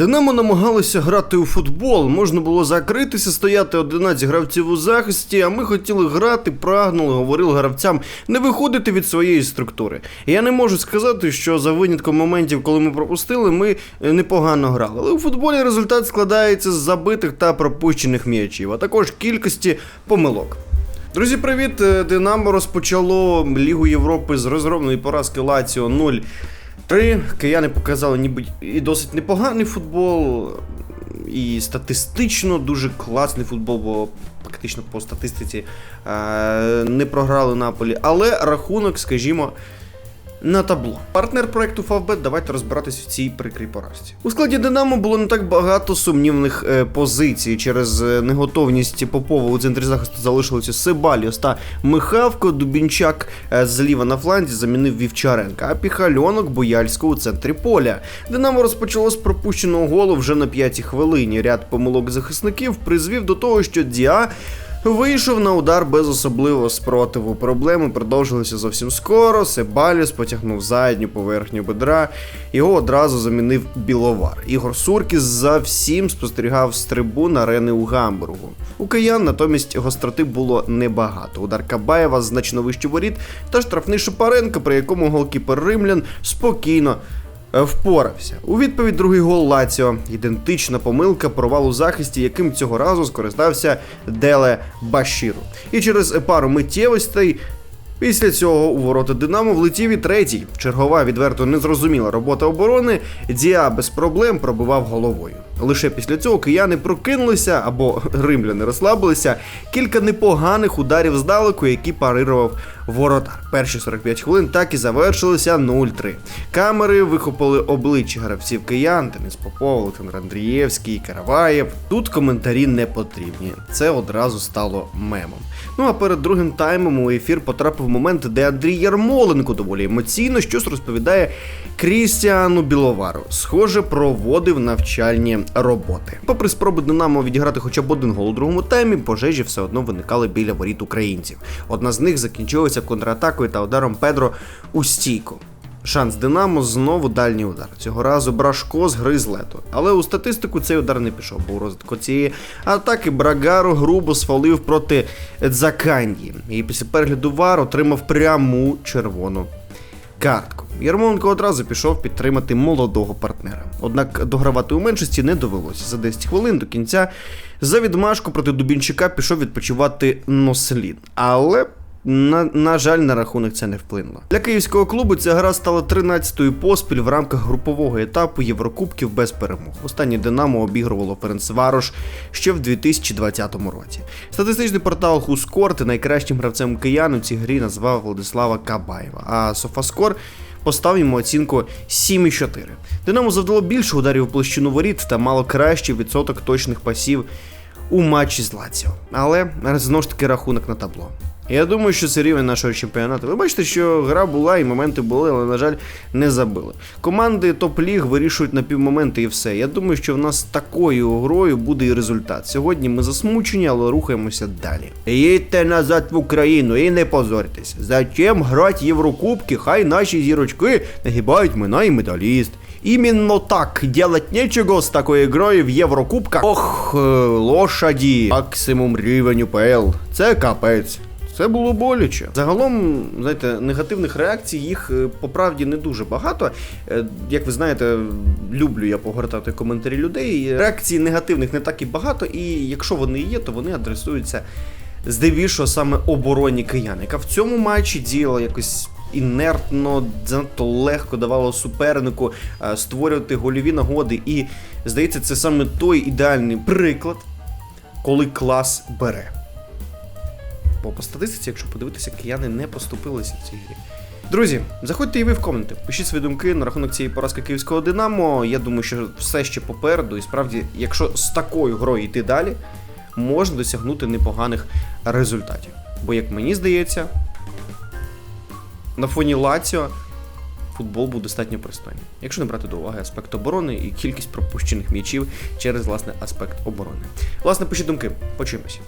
Динамо намагалися грати у футбол. Можна було закритися, стояти 11 гравців у захисті, а ми хотіли грати, прагнули, говорили гравцям не виходити від своєї структури. Я не можу сказати, що за винятком моментів, коли ми пропустили, ми е, непогано грали. Але у футболі результат складається з забитих та пропущених м'ячів, а також кількості помилок. Друзі, привіт! Е, Динамо розпочало Лігу Європи з розгромної поразки Лаціо 0. Три кияни показали ніби і досить непоганий футбол, і статистично дуже класний футбол, бо фактично по статистиці е, не програли Наполі. Але рахунок, скажімо, на табло. Партнер проекту Фавбет, давайте розбиратись в цій прикрій поразці. У складі Динамо було не так багато сумнівних е, позицій. Через е, неготовність Попова у центрі захисту залишилися Сибаліос та Михавко. Дубінчак е, зліва на фланзі замінив Вівчаренка, а Піхальонок Бояльського у центрі поля. Динамо розпочало з пропущеного голу вже на п'ятій хвилині. Ряд помилок захисників призвів до того, що Діа. Вийшов на удар без особливого спротиву. Проблеми продовжилися зовсім скоро. Себаліс потягнув задню поверхню бедра. Його одразу замінив Біловар. Ігор Суркіс за всім спостерігав з трибун арени у Гамбургу. У киян натомість гостроти було небагато. Удар Кабаєва значно вище воріт та штрафний Шапаренко, при якому голкіпер римлян спокійно Впорався. У відповідь другий гол Лаціо. Ідентична помилка провал у захисті, яким цього разу скористався Деле Башіру. І через пару миттєвостей. Після цього у ворота Динамо влетів і третій. Чергова відверто незрозуміла робота оборони. Діа без проблем пробивав головою. Лише після цього кияни прокинулися або римляни розслабилися. Кілька непоганих ударів здалеку, які парирував воротар. Перші 45 хвилин так і завершилися 0-3. Камери вихопили обличчя гравців киян, Денис Попов, Олександр Андрієвський, Караваєв. Тут коментарі не потрібні. Це одразу стало мемом. Ну а перед другим таймом у ефір потрапив момент, де Андрій Ярмоленко доволі емоційно щось розповідає Крістіану Біловару. Схоже, проводив навчальні роботи. Попри спроби Динамо відіграти хоча б один гол у другому таймі, пожежі все одно виникали біля воріт українців. Одна з них закінчилася контратакою та ударом Педро у стійку. Шанс Динамо знову дальній удар. Цього разу Брашко згриз лето. Але у статистику цей удар не пішов, бо у розвитку цієї атаки Брагаро грубо сфалив проти Дзаканді. І після перегляду вар отримав пряму червону картку. Ярмоленко одразу пішов підтримати молодого партнера. Однак догравати у меншості не довелося. За 10 хвилин до кінця за відмашку проти Дубінчика пішов відпочивати Нослін. Але на, на жаль, на рахунок це не вплинуло. Для київського клубу ця гра стала 13-ю поспіль в рамках групового етапу Єврокубків без перемог. Останнє Динамо обігрувало Ференцварош ще в 2020 році. Статистичний портал Хускорт найкращим гравцем киян у цій грі назвав Владислава Кабаєва, а Софаскор постав йому оцінку 7,4. Динамо завдало більше ударів у площину воріт та мало кращий відсоток точних пасів у матчі з Лаціо. Але знову ж таки рахунок на табло. Я думаю, що це рівень нашого чемпіонату. Ви бачите, що гра була і моменти були, але, на жаль, не забили. Команди топ-ліг вирішують на півмоменти і все. Я думаю, що в нас такою грою буде і результат. Сьогодні ми засмучені, але рухаємося далі. Їдьте назад в Україну і не позорьтесь. Зачем грати Єврокубки? Хай наші зірочки нагибають мене і медаліст. Именно так, делать нечего з такою грою в Єврокубках. Ох, е, лошаді, максимум рівень УПЛ. Це капець. Це було боляче. Загалом, знаєте, негативних реакцій їх е, по правді не дуже багато. Е, Як ви знаєте, люблю я погортати коментарі людей. Реакцій негативних не так і багато, і якщо вони є, то вони адресуються здебільшого саме обороні киян, яка в цьому матчі діяла якось. Інертно, занадто легко давало супернику е, створювати гольові нагоди. І здається, це саме той ідеальний приклад, коли клас бере. Бо по статистиці, якщо подивитися, кияни не поступилися в цій грі. Друзі, заходьте і ви в коменти, пишіть свої думки на рахунок цієї поразки київського Динамо. Я думаю, що все ще попереду, і справді, якщо з такою грою йти далі, можна досягнути непоганих результатів. Бо, як мені здається, на фоні Лаціо футбол був достатньо пристойний. Якщо не брати до уваги аспект оборони і кількість пропущених м'ячів через власне аспект оборони. Власне, пишіть думки, почуємося.